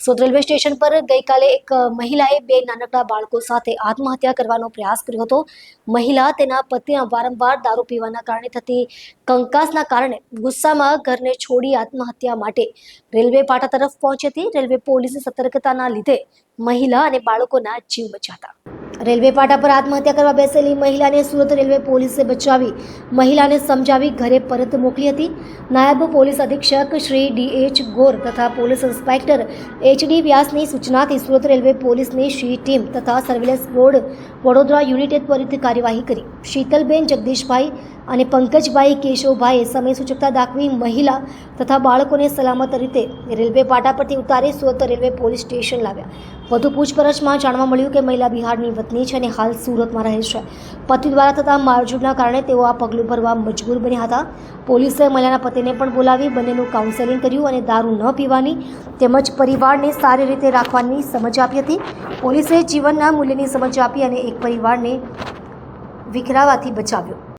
Surat railway station પર ગઈકાલે એક મહિલાએ બે નાનકડા બાળકો સાથે આત્મહત્યા કરવાનો પ્રયાસ કર્યો હતો. મહિલા તેના પતિ વારંવાર દારૂ પીવાના કારણે થતી કંકાસના કારણે ગુસ્સામાં ઘરને છોડી આત્મહત્યા માટે રેલવે પાટા તરફ પહોંચી હતી. રેલવે પોલીસની સતર્કતાના લીધે મહિલા અને બાળકોના જીવ બચ્યા હતા રેલવે પાટા પર આત્મહત્યા કરવા બેસેલી મહિલાને સુરત રેલવે પોલીસે બચાવી. મહિલાને સમજાવી ઘરે પરત મોકલી હતી. નાયબ પોલીસ અધિક્ષક શ્રી ડી એચ ગોર તથા પોલીસ ઇન્સ્પેક્ટર એચ ડી વ્યાસની સૂચનાથી સુરત રેલવે પોલીસની શી ટીમ તથા સર્વેલન્સ બોર્ડ વડોદરા યુનિટે ત્વરિત કાર્યવાહી કરી. શીતલબેન જગદીશભાઈ અને પંકજભાઈ કેશવભાઈએ સમય સૂચકતા દાખવી મહિલા તથા બાળકોને સલામત રીતે રેલવે પાટા પરથી ઉતારી સુરત રેલવે પોલીસ સ્ટેશન લાવ્યા. વધુ પૂછપરછમાં જાણવા મળ્યું કે મહિલા બિહારની વતની છે અને હાલ સુરતમાં રહે છે. પતિ દ્વારા થતા મારઝૂડના કારણે તેઓ આ પગલું ભરવા મજબૂર બન્યા હતા. પોલીસે મહિલાના પતિને પણ બોલાવી બંનેનું કાઉન્સેલિંગ કર્યું અને દારૂ ન પીવાની તેમજ પરિવારને સારી રીતે રાખવાની સમજ આપી હતી. પોલીસે જીવનના મૂલ્યની સમજ આપી અને એક પરિવારને વિખરાવાથી બચાવ્યો.